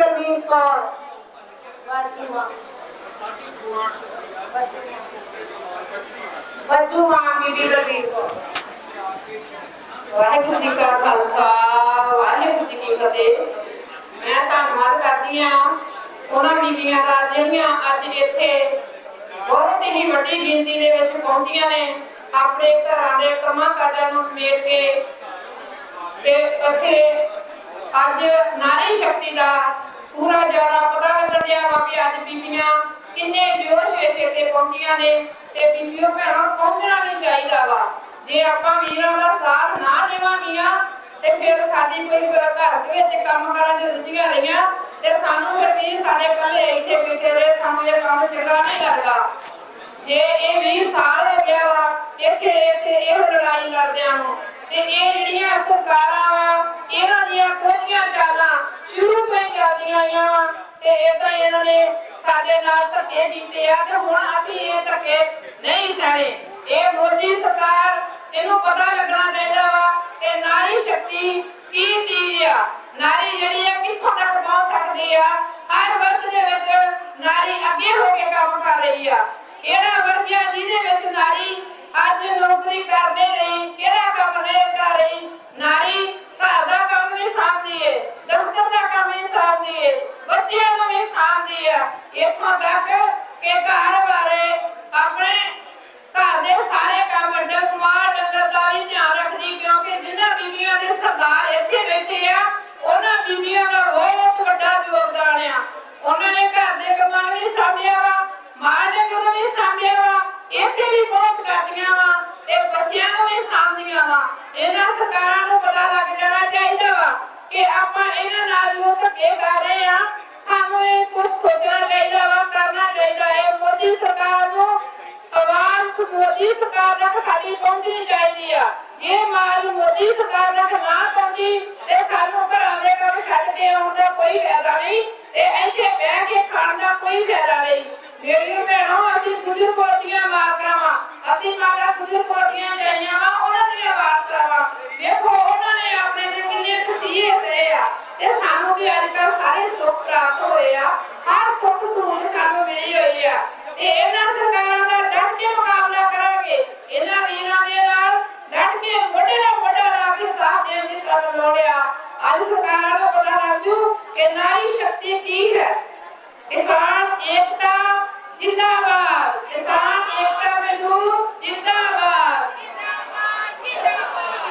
ਬਲਵੀਰ ਕੌਰ ਬੱਚੂ ਮਾਂ ਬੀਬੀ ਬਲਵੀਰ ਕੌਰ। ਵਾਹਿਗੁਰੂ ਜੀ ਕਾ ਖਾਲਸਾ, ਵਾਹਿਗੁਰੂ ਜੀ ਕੀ ਫਤਿਹ। ਮੈਂ ਧੰਨਵਾਦ ਕਰਦੀ ਆ ਉਹਨਾਂ ਬੀਬੀਆਂ ਦਾ ਜਿਹੜੀਆਂ ਅੱਜ ਇੱਥੇ ਬਹੁਤ ਹੀ ਵੱਡੀ ਗਿਣਤੀ ਦੇ ਵਿੱਚ ਪਹੁੰਚੀਆਂ ਨੇ, ਆਪਣੇ ਘਰਾਂ ਦੇ ਕੰਮਾਂ ਕਾਜਾਂ ਨੂੰ ਸਮੇਟ ਕੇ ਤੇ ਇੱਥੇ ਅੱਜ ਨਾਰੀ ਸ਼ਕਤੀ ਦਾ ਪੂਰਾ ਜ਼ਿਆਦਾ ਪਤਾ ਲੱਗਣ ਡਿਆ ਵਾ ਵੀ ਅੱਜ ਬੀਬੀਆਂ ਕਿੰਨੇ ਜੋਸ਼ ਵਿੱਚ ਇੱਥੇ ਪਹੁੰਚੀਆਂ ਨੇ ਤੇ ਬੀਬੀਓ ਭੈਣਾਂ ਪਹੁੰਚਣਾ ਵੀ ਚਾਹੀਦਾ ਵਾ। ਜੇ ਆਪਾਂ ਵੀਰਾਂ ਦਾ ਸਾਥ ਨਾ ਦੇਵਾਂਗੀਆਂ ਤੇ ਫਿਰ ਸਾਡੀ ਕੋਈ ਘਰ ਦੇ ਵਿੱਚ ਕੰਮ ਕਰਾਂ ਦੇ ਰੁਚੀਆਂ ਰਹੀਆਂ ਤੇ ਸਾਨੂੰ ਫਿਰ ਵੀ ਸਾਡੇ ਕੱਲੇ ਇੱਥੇ ਬੈਠੇ ਰਹੇ, ਸਾਨੂੰ ਇਹ ਕੰਮ ਚੰਗਾ ਨਹੀਂ ਲੱਗਦਾ। ਜੇ ਇਹ 20 ਸਾਲ ਹੋ ਗਿਆ ਵਾ ਇੱਥੇ ਇੱਥੇ ਇਹੋ ਲੜਾਈ ਲੜਦਿਆਂ ਨੂੰ, ਤੇ ਇਹ ਜਿਹੜੀਆਂ ਸਰਕਾਰਾਂ ਵਾ ਇਹਨਾਂ ਚਾਲਾਂ ਸ਼ੁਰੂ ਤੋਂ ਹੀ ਚੱਲਦੀਆਂ ਆਈਆਂ ਤੇ ਇਹ ਤਾਂ ਇਹਨਾਂ ਨੇ ਸਾਡੇ ਨਾਲ ਧੱਕੇ ਕੀਤੇ ਆ ਤੇ ਹੁਣ ਅਸੀਂ ਇਹ ਧੱਕੇ ਨਹੀਂ ਸਹਿਣੇ। ਇਹ ਮੋਦੀ ਸਰਕਾਰ, ਇਹਨੂੰ ਪਤਾ ਲੱਗਣਾ ਚਾਹੀਦਾ ਵਾ ਕਿ ਨਾਰੀ ਸ਼ਕਤੀ ਕੀ ਚੀਜ਼ ਆ। ਨਾਰੀ ਜਿਹੜੀ ਆ, ਕਿੱਥੋਂ ਤੱਕ ਪਹੁੰਚ ਸਕਦੀ ਆ? ਹਰ ਵਰਗ ਦੇ ਵਿੱਚ ਨਾਰੀ ਅੱਗੇ ਹੋ ਕੇ ਕੰਮ ਕਰ ਰਹੀ ਆ। ਕਿਹੜਾ ਵਰਗ ਆ ਜਿਹਦੇ ਵਿੱਚ ਨਾਰੀ ਅੱਜ ਨੌਕਰੀ ਕਰਦੇ ਰਹੀ ਕਿਹੜਾ ਕੰਮ ਨਹੀਂ ਕਰ ਰਹੀ? ਨਾਰੀ ਘਰ ਦਾ ਕੰਮ ਵੀ ਸਾਂਭਦੀ ਏ ਦਫ਼ਤਰ ਦਾ ਕੰਮ ਵੀ ਸਾਂਭਦੀ ਏ ਬੱਚਿਆਂ ਨੂੰ ਵੀ ਸਾਂਭਦੀ ਆ ਇੱਥੋਂ ਤੱਕ ਕਿ ਘਰ ਬਾਰੇ ਆਪਣੇ ਘਰ ਦੇ ਸਾਰੇ ਕੰਮ ਡੰਗਵਾਰ ਡੰਗਰ ਦਾ ਵੀ ਧਿਆਨ ਰੱਖਦੀ ਕਿਉਂਕਿ ਜਿਨ੍ਹਾਂ ਬੀਬੀਆਂ ਦੇ ਸਰਦਾਰ ਇੱਥੇ ਬੈਠੇ ਆ ਉਹਨਾਂ ਬੀਬੀਆਂ ਦਾ ਬਹੁਤ ਵੱਡਾ ਯੋਗਦਾਨ ਆ ਉਹਨਾਂ ਨੇ ਘਰ ਦੇ ਕੰਮਾਂ ਨੂੰ ਵੀ ਸਾਂਭਿਆ ਵਾ ਮਾਂ ਨੇ ਕਦੋਂ ਵੀ ਸਾਂਭਿਆ ਵਾ ਇੱਥੇ ਵੀ ਬਹੁਤ ਕਰਦੀਆਂ ਵਾ ਤੇ ਬੱਚਿਆਂ ਨੂੰ ਵੀ ਸਾਂਭਦੀਆਂ ਵਾ ਇਹਨਾਂ ਸਰਕਾਰਾਂ ਨੂੰ ਪਤਾ ਲੱਗ ਜਾਣਾ ਚਾਹੀਦਾ ਵਾ ਕਿ ਆਪਾਂ ਇਹਨਾਂ ਨਾਲ ਜੋ ਧੱਕੇ ਕਰ ਰਹੇ ਆ ਸਾਨੂੰ ਇਹ ਕੁਝ ਸੋਚਣਾ ਚਾਹੀਦਾ ਵਾ, ਕਰਨਾ ਚਾਹੀਦਾ ਹੈ। ਮੋਦੀ ਸਰਕਾਰ ਨੂੰ ਆਵਾਜ਼ ਮੋਦੀ ਸਰਕਾਰ ਤੱਕ ਸਾਡੀ ਪਹੁੰਚਣੀ ਚਾਹੀਦੀ ਆ। ਜੇ ਮਾਲ ਮੋਦੀ ਸਰਕਾਰ ਤੱਕ ਨਾ ਪਹੁੰਚੀ ਤੇ ਸਾਨੂੰ ਘਰਾਂ ਦੇ ਕੰਮ ਛੱਡ ਕੇ ਆਉਣ ਦਾ ਕੋਈ ਫਾਇਦਾ ਨਹੀਂ ਤੇ ਇੱਥੇ ਬਹਿ ਕੇ ਖਾਣ ਦਾ ਕੋਈ ਫਾਇਦਾ ਨਹੀਂ ਮੇਰੀਆਂ ਭੈਣੋ ਅਸੀਂ ਗੁਜਰ ਕੋਟੀਆਂ ਮਾਰਕਾਂ ਵਾ ਅਸੀਂ ਮਾਤਾ ਗੁਜਰ ਕੋਟੀਆਂ ਜਾਈਆਂ ਵਾ ਉਹਨਾਂ ਦੀਆਂ ਵਾਰਤਾਂ ਵਾ ਦੇਖੋ ਉਹਨਾਂ ਨੇ ਆਪਣੇ ਤੇ ਕਿੰਨੇ ਖੁਸ਼ੀਏ ਤੇ ਆ ਤੇ ਸਾਨੂੰ ਵੀ ਅੱਜ ਕੱਲ੍ਹ ਸਾਰੇ ਸੁੱਖ ਪ੍ਰਾਪਤ ਹੋਏ ਆ ਹਰ ਸੁੱਖ ਸਹੂਲਤ ਸਾਨੂੰ ਮਿਲੀ ਹੋਈ ਆ ਤੇ ਇਹਨਾਂ ਸਰਕਾਰਾਂ ਦਾ ਡਟ ਕੇ ਮੁਕਾਬਲਾ ਕਰਾਂਗੇ ਇਹਨਾਂ ਵੀਰਾਂ ਦੇ ਨਾਲ ਡਟ ਕੇ ਵੱਡੇ ਨਾਲ ਵੱਡਾ ਲਾ ਕੇ ਸਾਥ ਦੇਣ ਦੀ ਤਰ੍ਹਾਂ ਲੋੜਿਆ ਅੱਜ ਸਰਕਾਰਾਂ ਨੂੰ ਪਤਾ ਲੱਗ ਜੂ ਕਿ ਨਾਰੀ ਸ਼ਕਤੀ ਕੀ ਹੈ ਕਿਸਾਨ ਏਕਤਾ ਜਿੰਦਾਬਾਦ ਕਿਸਾਨ ਏਕਤਾ ਮਜ਼ਦੂਰ ਜਿੰਦਾਬਾਦ ਅਕਾਲ ਤਖਤ ਕਿਸਾਨ ਏਕਤਾ ਮਜ਼ਦੂਰ ਜਿੰਦਾਬਾਦ ਮੈਂ ਇਹਨਾਂ ਕੁਝ ਕਹਿੰਦੀ ਹੋਈ ਖਿਮਾ ਦੀ ਜਾਂਦੇ ਆ ਵਾਹਿਗੁਰੂ ਜੀ ਕਾ ਖਾਲਸਾ ਵਾਹਿਗੁਰੂ ਜੀ ਕੀ ਫਤਿਹ ਵਾਹਿਗੁਰੂ ਜੀ ਦਾ ਖਾਲਸਾ ਵਾਹਿਗੁਰੂ ਜੀ ਕੀ ਫਤਿਹ ਹੁਣ ਮੈਂ ਬੇਨਤੀ ਕਰਦੀ ਹਾਂ ਮੁਖਿਆਰ ਕੌਰ ਮਾਲਾ ਨਕਲ ਲੀਗਲ ਗਸਤ ਕਮੇਟੀ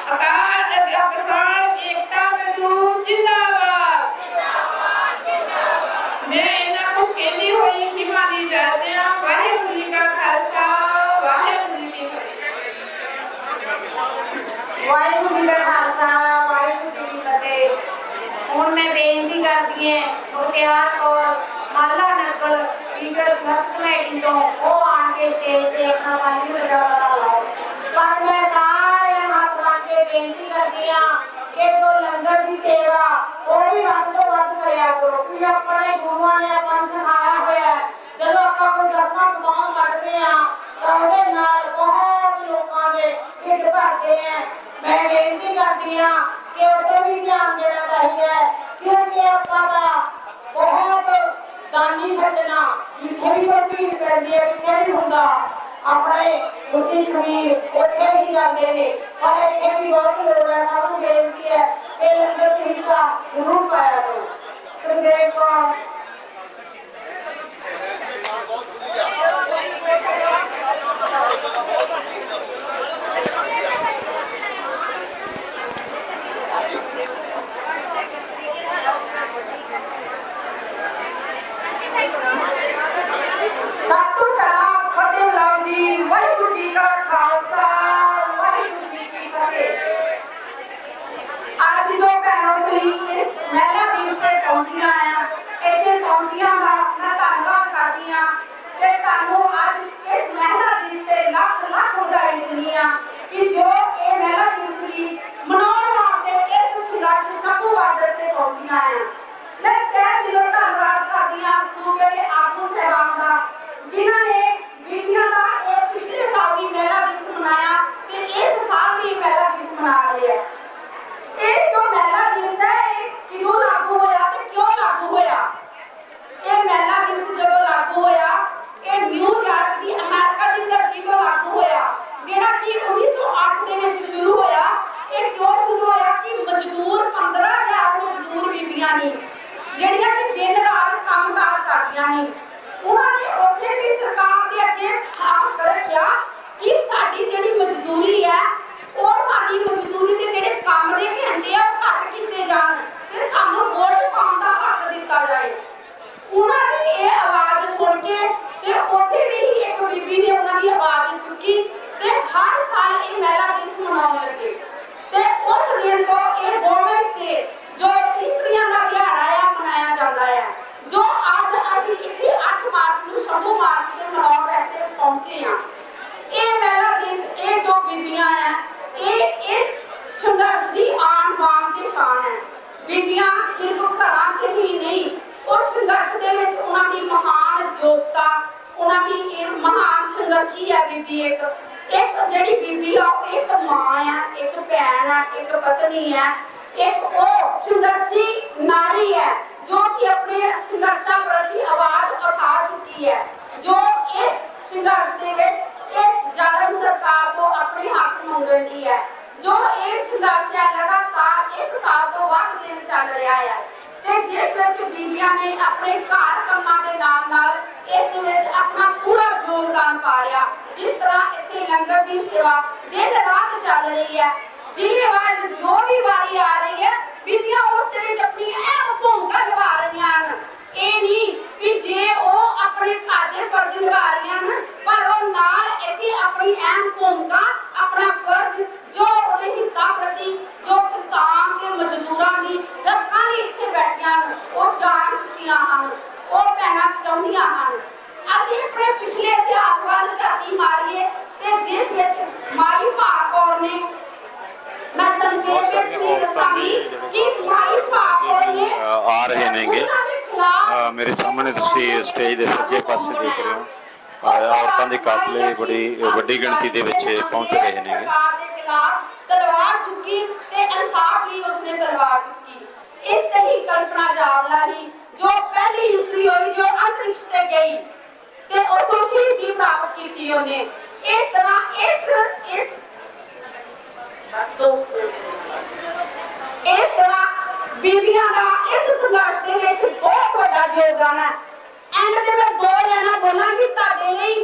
ਤੋਂ ਉਹ ਆਣ ਕੇ ਤੇ ਆਪਣਾ ਵਾਹਿਗੁਰੂ ਦਾ ਪਤਾ ਲਾਓ ਪਰ ਮੈਂ ਦੀ ਸੇਵਾ ਉਹ ਵੀ ਵੱਧ ਤੋਂ ਵੱਧ ਕਰਿਆ ਕਰੋ। ਕਿ ਆਪਣੇ ਗੁਰੂਆਂ ਨੇ ਆਪਾਂ ਨੂੰ ਸਿਖਾਇਆ ਹੋਇਆ ਹੈ। ਜਦੋਂ ਆਪਾਂ ਕੋਈ ਦਸਵਾਂ ਸੌਂਗ ਕੱਢਦੇ ਆ ਤਾਂ ਉਹਦੇ ਨਾਲ ਬਹੁਤ ਲੋਕਾਂ ਦੇ ਢਿੱਡ ਭਰਦੇ ਆ ਮੈਂ ਬੇਨਤੀ ਕਰਦੀ ਆ ਕਿ ਉੱਤੇ ਵੀ ਧਿਆਨ ਦੇਣਾ ਚਾਹੀਦਾ ਕਿਉਂਕਿ ਆਪਾਂ ਦਾ ਬਹੁਤ ਦਾਨੀ ਸੱਜਣਾ ਜਿੱਥੇ ਵੀ ਕੋਈ ਭੀੜ ਪੈਂਦੀ ਹੈ ਕਿਤੇ ਵੀ ਹੁੰਦਾ, ਆਪਣੇ ਮੁੱਢੀ ਖਮੀਰ ਉੱਥੇ ਹੀ ਜਾਂਦੇ ਨੇ ਪਰ ਇੱਥੇ ਵੀ ਬਹੁਤ ਲੋੜ ਹੈ ਸਭ ਬੇਨਤੀ ਹੈ ਕਿ ਲੰਗਰ ਦੀ ਹਿੱਸਾ ਜ਼ਰੂਰ ਪਾਇਆ ਕਰੋ ਸੁਖਦੇਵ ਕੌਰ ਸਭ ਤੋਂ ਪਹਿਲਾਂ ਫਤਿਹ ਲਾਓ ਜੀ ਵਾਹਿਗੁਰੂ ਜੀ ਕਾ ਖਾਲਸਾ ਵਾਹਿਗੁਰੂ ਜੀ ਕੀ ਫਤਿਹ ਅੱਜ ਜੋ ਭੈਣੋ ਤੁਸੀਂ ਇਸ ਮਹਿਲਾ ਦਿਵਸ ਤੇ ਪਹੁੰਚੀਆਂ ਆ ਇੱਥੇ ਪਹੁੰਚੀਆਂ ਦਾ ਮੈਂ ਧੰਨਵਾਦ ਕਰਦੀ ਆ ਤੇ ਤੁਹਾਨੂੰ ਅੱਜ ਇਸ ਮਹਿਲਾ ਦਿਵਸ ਤੇ ਲੱਖ ਲੱਖ ਵਧਾਈ ਦਿੰਦੀ ਆ ਕਿ ਜੋ ਇਹ ਮਹਿਲਾ ਦਿਵਸ ਲਈ ਮਨਾਉਣ ਵਾਸਤੇ ਇਸ ਸੰਘਰਸ਼ ਸ਼ੰਭੂ ਬਾਰਡਰ ਤੇ ਪਹੁੰਚੀਆਂ ਆ ਮੈਂ ਕਹਿ ਦਿਲੋਂ ਧੰਨਵਾਦ ਕਰਦੀ ਆ ਸੂਬੇ ਦੇ ਆਗੂ ਸਹਿਬਾਨ ਦਾ ਜਿਨ੍ਹਾਂ ਨੇ ਬੀਬੀਆਂ ਦਾ ਇਹ ਪਿਛਲੇ ਸਾਲ ਵੀ ਮਹਿਲਾ ਦਿਵਸ ਮਨਾਇਆ ਤੇ ਇਸ ਸਾਲ ਵੀ ਮਹਿਲਾ ਦਿਵਸ ਮਨਾ ਰਹੇ ਆ ਇਹ ਜੋ ਮਹਿਲਾ ਦਿਵਸ ਹੈ ਇਹ ਕਿਉਂ ਲਾਗੂ ਹੋਇਆ ਤੇ ਕਿਉਂ ਲਾਗੂ ਹੋਇਆ ਪਾਈਆਂ ਨਹੀਂ ਉਹਨਾਂ ਨੇ ਉੱਥੇ ਵੀ ਸਰਕਾਰ ਦੇ ਅੱਗੇ ਹੱਥ ਰੱਖਿਆ ਕਿ ਜਿਹੜੀ ਮਜ਼ਦੂਰੀ ਹੈ ਉਹ ਸਾਡੀ ਮਜ਼ਦੂਰੀ ਦੇ ਜਿਹੜੇ ਕੰਮ ਦੇ ਘੰਟੇ ਆ, ਉਹ ਘੱਟ ਕੀਤੇ ਜਾਣ ਤੇ ਸਾਨੂੰ ਵੋਟ ਪਾਉਣ ਦਾ ਹੱਕ ਦਿੱਤਾ ਜਾਏ। ਉਹਨਾਂ ਦੀ ਇਹ ਆਵਾਜ਼ ਸੁਣ ਕੇ ਤੇ ਉੱਥੇ ਦੀ ਹੀ ਇੱਕ ਬੀਬੀ ਨੇ ਉਹਨਾਂ ਦੀ ਆਵਾਜ਼ ਚੁੱਕੀ ਤੇ ਹਰ ਸਾਲ ਇਹ ਮਹਿਲਾ ਦਿਵਸ ਮਨਾਉਣ ਲੱਗੇ। ਤੇ ਉਸ ਦਿਨ ਤੋਂ ਇਹ ਵੋਮਨਸ ਡੇ ਜੋ ਇਸਤਰੀਆਂ ਦਾ ਦਿਹਾੜਾ ਆ, ਮਨਾਇਆ ਜਾਂਦਾ ਹੈ ਜੋ ਅੱਜ ਅਸੀਂ ਇੱਥੇ 8 ਮਾਰਚ ਨੂੰ ਸ਼ੰਭੂ ਮਾਰਚ ਤੇ ਮਨਾਉਣ ਵਾਸਤੇ ਪਹੁੰਚੇ ਹਾਂ। ਇਹ ਬੀਬੀਆਂ ਆ ਇਹ ਇਸ ਸੰਘਰਸ਼ ਦੀ ਆਨ ਬਾਨ ਤੇ ਸ਼ਾਨ ਹੈ। ਬੀਬੀਆਂ ਸਿਰਫ ਘਰਾਂ 'ਚ ਹੀ ਨਹੀਂ ਉਸ ਸੰਘਰਸ਼ ਦੇ ਵਿੱਚ ਉਹਨਾਂ ਦੀ ਮਹਾਨ ਯੋਗਤਾ, ਉਹਨਾਂ ਦੀ ਇਹ ਮਹਾਨ ਸੰਘਰਸ਼ੀ ਹੈ ਬੀਬੀ ਇੱਕ। ਇੱਕ ਜਿਹੜੀ ਬੀਬੀ ਆ, ਉਹ ਇੱਕ ਮਾਂ ਆ, ਇੱਕ ਭੈਣ ਆ, ਇੱਕ ਪਤਨੀ ਆ। ਇੱਕ ਉਹ ਸੰਘਰਸ਼ੀ ਨਾਰੀ ਹੈ, ਜੋ ਕਿ ਆਪਣੇ ਸੰਘਰਸ਼ਾਂ ਪ੍ਰਤੀ ਆਵਾਜ਼ ਉਠਾ ਚੁੱਕੀ ਹੈ। ਜੋ ਇਸ ਸੰਘਰਸ਼ ਦੇ ਵਿੱਚ ਇਸ ਜ਼ਾਲਮ ਸਰਕਾਰ ਤੋਂ ਆਪਣੇ ਹੱਕ ਮੰਗਣ ਦੀ ਹੈ ਜੋ ਇਹ ਸੰਘਰਸ਼ ਹੈ ਲਗਾਤਾਰ ਇੱਕ ਸਾਲ ਤੋਂ ਵੱਧ ਦਿਨ ਚੱਲ ਰਿਹਾ ਹੈ ਤੇ ਜਿਸ ਵਿੱਚ ਬੀਬੀਆਂ ਨੇ ਆਪਣੇ ਘਰ ਕੰਮਾਂ ਦੇ ਨਾਲ ਨਾਲ ਇਸ ਦੇ ਵਿੱਚ ਆਪਣਾ ਪੂਰਾ ਯੋਗਦਾਨ ਪਾ ਰਿਹਾ ਜਿਸ ਤਰ੍ਹਾਂ ਇੱਥੇ ਲੰਗਰ ਦੀ ਸੇਵਾ ਦਿਨ ਰਾਤ ਚੱਲ ਰਹੀ ਹੈ। ਜੀ ਆਵਾਜ਼ ਜੋ ਵੀ ਵਾਰੀ ਆ ਰਹੀ ਹੈ। ਬੀਬੀਆਂ ਉਸ ਦੇ ਵਿੱਚ ਆਪਣੀ ਅਹਿਮ ਭੂਮਿਕਾ ਨਿਭਾ ਰਹੀਆਂ ਹਨ। ਇਹ ਨਹੀਂ ਕਿ ਜੇ ਉਹ ਆਪਣੇ ਘਰ ਦੇ ਫਰਜ਼ ਨਿਭਾ ਰਹੀਆਂ ਹਨ, ਪਰ ਉਹ ਨਾਲ ਇੱਥੇ ਆਪਣੀ ਅਹਿਮ ਭੂਮਿਕਾ, ਆਪਣਾ ਫਰਜ਼ ਜੋ ਉਹਦੇ ਹਿੱਤਾਂ ਪ੍ਰਤੀ ਜੋ ਕਿਸਾਨ ਤੇ ਮਜ਼ਦੂਰਾਂ ਦੀ ਰੱਖਾਂ ਲਈ ਇੱਥੇ ਬੈਠੀਆਂ ਹਨ ਉਹ ਜਾਣ ਚੁੱਕੀਆਂ ਹਨ ਉਹ ਭੈਣਾਂ ਚਾਹੁੰਦੀਆਂ ਹਨ। ਅਸੀਂ ਆਪਣੇ ਪਿਛਲੇ ਇਤਿਹਾਸ ਵੱਲ ਝਾਤੀ ਮਾਰੀਏ ਤੇ ਜਿਸ ਵਿੱਚ ਮਾਈ ਭਾਗੌਰ ਨੇ ਮੈਂ ਸੰਖੇਪ ਵਿੱਚ ਨਹੀਂ ਦੱਸਾਂਗੀ ਕਿ ਮਾਈ ਭਾਗੌਰ ਨੇ ਆ ਰਹੇ ਨੇਗੇ। ਮੇਰੇ ਸਾਹਮਣੇ ਤੁਸੀਂ ਸਟੇਜ ਦੇ ਸੱਜੇ ਪਾਸੇ ਦੇਖ ਰਹੇ ਹੋ। ਔਰਤਾਂ ਦੇ ਕਾਫਲੇ ਬੜੀ, ਵੱਡੀ ਗਿਣਤੀ ਦੇ ਵਿੱਚ ਪਹੁੰਚ ਰਹੇ ਨੇਗੇ ਤਲਵਾਰ ਚੁੱਕੀ ਤੇ ਇਨਸਾਫ ਲਈ ਉਸਨੇ ਤਲਵਾਰ ਚੁੱਕੀ। ਇਸ ਤੇ ਹੀ ਕਲਪਨਾ ਚਾਵਲਾ ਹੀ ਜੋ ਪਹਿਲੀ ਇਸਤਰੀ ਹੋਈ, ਜੋ ਅੰਤਰਿਕਸ਼ ਤੇ ਗਈ ਤੇ ਉਥੋਂ ਸ਼ਹੀਦੀ ਪ੍ਰਾਪਤ ਕੀਤੀ ਉਹਨੇ। ਇਸ ਤਰ੍ਹਾਂ ਇਸ ਇਸ ਇਸ ਤਰ੍ਹਾਂ ਬੀਬੀਆਂ ਦਾ ਇਸ ਸੰਘਰਸ਼ ਦੇ ਵਿੱਚ ਬਹੁਤ ਵੱਡਾ ਯੋਗਦਾਨ ਹੈ। ਐਂਡ ਤੇ ਮੈਂ ਦੋ ਲੈਣਾ ਬੋਲਾਂਗੀ ਤੁਹਾਡੇ ਲਈ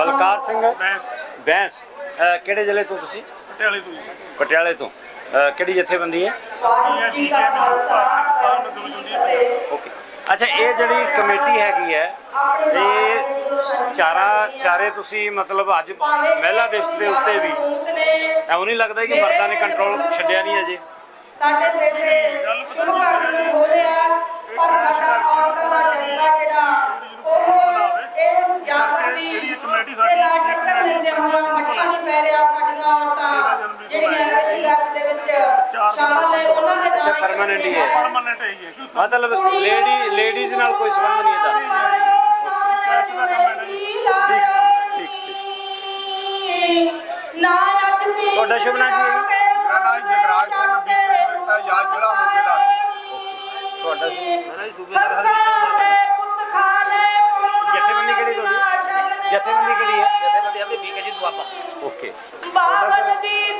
ਬਲਕਾਰ ਸਿੰਘ ਬੈਂਸ। ਅਹ ਕਿਹੜੇ ਜ਼ਿਲ੍ਹੇ ਤੋਂ ਤੁਸੀਂ? ਪਟਿਆਲੇ ਤੋਂ ਜੀ। ਪਟਿਆਲੇ ਤੋਂ। ਅਹ ਕਿਹੜੀ ਜਥੇਬੰਦੀ ਹੈ? ਜੀ ਓਕੇ। ਅੱਛਾ ਇਹ ਜਿਹੜੀ ਕਮੇਟੀ ਹੈਗੀ ਹੈ ਇਹ ਚਾਰਾ ਚਾਰੇ ਤੁਸੀਂ ਮਤਲਬ ਅੱਜ ਮਹਿਲਾ ਦਿਵਸ ਦੇ ਉੱਤੇ ਵੀ ਐਉਂ ਨਹੀਂ ਲੱਗਦਾ ਕਿ ਮਰਦਾਂ ਨੇ ਕੰਟਰੋਲ ਛੱਡਿਆ ਨਹੀਂ ਅਜੇ? ਸਾਡੇ ਬੇਟੇ ਸ਼ੁਰੂ ਕਰਨ ਨੂੰ ਬੋਲਿਆ ਪਰ ਸਾਡਾ ਔਰਤਾਂ ਦਾ ਜਜ਼ਬਾ ਜਿਹੜਾ ਉਹ ਇਸ ਜਾਗਰਤੀ ਤੇ ਨਾ ਟੱਕਰ ਨਹੀਂ ਦੇਵਾਂਗਾ ਮੱਠਾ ਨਹੀਂ ਪੈ ਰਿਹਾ ਸਾਡੀਆਂ ਔਰਤਾਂ ਜਿਹੜੀਆਂ ਇਸ ਸੰਘਰਸ਼ ਦੇ ਵਿੱਚ ਸ਼ਾਮਲ ਨੇ ਉਹਨਾਂ ਦੇ ਨਾਲ ਅੱਛਾ, permanent ਹੀ ਹੈ। ਪਰਮਾਨੈਂਟ ਹੈ ਹੀ ਹੈ ਕਿਉਂ ਮਤਲਬ ਲੇਡੀ ਲੇਡੀਜ਼ ਨਾਲ ਕੋਈ ਸੰਬੰਧ ਨਹੀਂ ਇਹਦਾ। ਠੀਕ ਠੀਕ ਠੀਕ। ਨਾ ਨੱਚ ਤੁਹਾਡਾ ਸ਼ੁਭ ਨਾਮ ਕੀ ਹੈ? ਜੀ? ਮੇਰਾ ਨਾਮ ਜਗਰਾਜ ਸਿੰਘ ਬੀਬੀ ਦਾ ਯਾਦ ਜਿਹੜਾ ਮੁੱਕੇ ਦਾ। ਤੁਹਾਡਾ ਸੱਸਾਂ ਦੇ ਜਥੇਬੰਦੀ ਕਿਹੜੀ ਹੈ? ਜਥੇਬੰਦੀ ਆਪਣੀ ਬੀਕੇ ਜੀ ਦੁਆਬਾ। ਓਕੇ। ਬਾਬਾ ਜੀ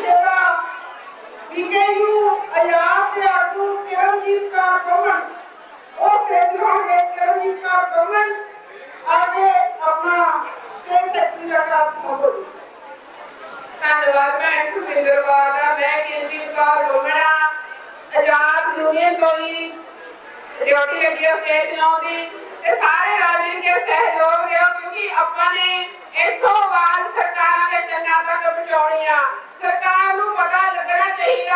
ਸੇਵਾ ਬੀਜੇਯੂ ਆਜ਼ਾਦ ਦੇ ਆਗੂ ਕਰਮਜੀਤ ਕੌਰ ਕਮਨ ਉਹ ਭੇਜਣਗੇ ਕਰਮਜੀਤ ਕੌਰ ਕਮਨ ਆਗੇ ਆਪਣਾ ਤੇ ਤਕਰੀਰ ਦਾ ਮੋਹਰ ਧੰਨਵਾਦ ਮੈਂ ਸੁਖਿੰਦਰਵਾਲ ਦਾ, ਮੈਂ ਕਿਰਜੀਤ ਕੌਰ ਡੋਮਣਾ ਆਜ਼ਾਦ ਯੂਨੀਅਨ ਤੋਂ ਹੀ ਡਿਊਟੀ ਲੱਗੀ ਹੈ ਸਟੇਜ ਲਾਉਂਦੀ ਤੇ ਸਾਰੇ ਰਾਜ ਮਿਲ ਕੇ ਸਹਿਯੋਗ ਦਿਓ, ਕਿਉਂਕਿ ਆਪਾਂ ਨੇ ਇੱਥੋਂ ਬਾਅਦ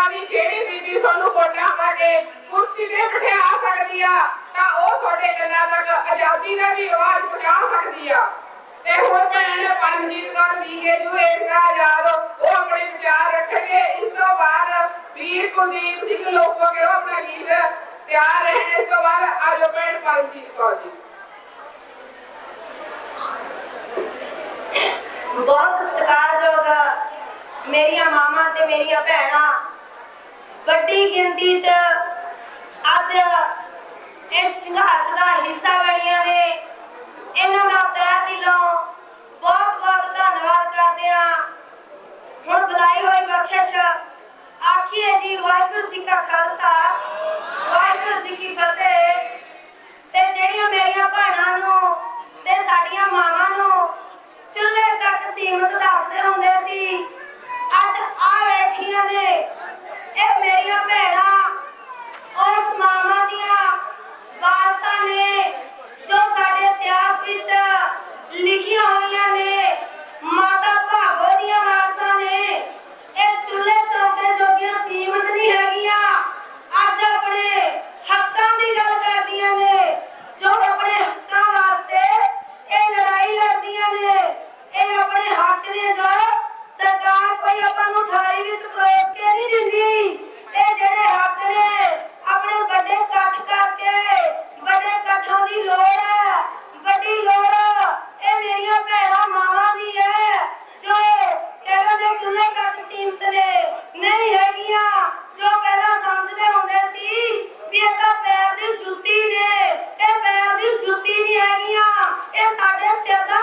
ਵੀ ਜਿਹੜੀ ਬੀਬੀ ਤੁਹਾਨੂੰ ਵੋਟਾਂਵਾਂਗੇ ਕੁਰਸੀ ਤੇ ਬਿਠਾ ਸਕਦੀ ਆ, ਤਾਂ ਉਹ ਤੁਹਾਡੇ ਕੰਨਾਂ ਤੱਕ ਆਜ਼ਾਦੀ ਦਾ ਵੀ ਆਵਾਜ਼ ਪਹੁੰਚਾ ਸਕਦੀ ਆ। ਤੇ ਹੋਰ ਭੈਣ ਪਰਮਜੀਤ ਕੌਰ ਵੀਗੇ ਜੂ ਏਕਾ ਆਜ਼ਾਦ ਉਹ ਆਪਣੇ ਵਿਚਾਰ ਰੱਖਣਗੇ। ਇਸ ਤੋਂ ਬਾਅਦ ਵੀਰ ਕੁਲਦੀਪ ਸਿੰਘ ਲੋਕੋਗੇ ਉਹ ਆਪਣਾ ਤਿਆਰ ਹੈ ਇਸ ਤੋਂ ਬਾਅਦ ਆਜੋ ਭੈਣ ਪਰਮਜੀਤ ਕੌਰ ਜੀ। ਬਹੁਤ ਸਤਿਕਾਰਯੋਗ ਮੇਰੀਆਂ ਮਾਮਾ ਤੇ ਮੇਰੀਆਂ ਭੈਣਾਂ ਵੱਡੀ ਗਿਣਤੀ 'ਚ ਅੱਜ ਇਸ ਸੰਘਰਸ਼ ਦਾ ਹਿੱਸਾ ਬਣੀਆਂ ਨੇ। ਇਹਨਾਂ ਦਾ ਤਹਿ ਦਿਲੋਂ ਬਹੁਤ-ਬਹੁਤ ਧੰਨਵਾਦ ਕਰਦੇ ਆ ਹੁਣ ਬੁਲਾਈ ਹੋਈ ਬਖਸ਼ਿਸ਼ ਆਖੀਏ ਜੀ, ਵਾਹਿਗੁਰੂ ਜੀ ਕਾ ਖਾਲਸਾ, ਵਾਹਿਗੁਰੂ ਜੀ ਕੀ ਫਤਿਹ। ਦੀ ਜੁੱਤੀ ਨੇ ਇਹ ਪੈਰ ਦੀ ਜੁੱਤੀ ਨਹੀਂ ਹੈਗੀਆਂ ਇਹ ਸਾਡੇ ਸਿਰ ਦਾ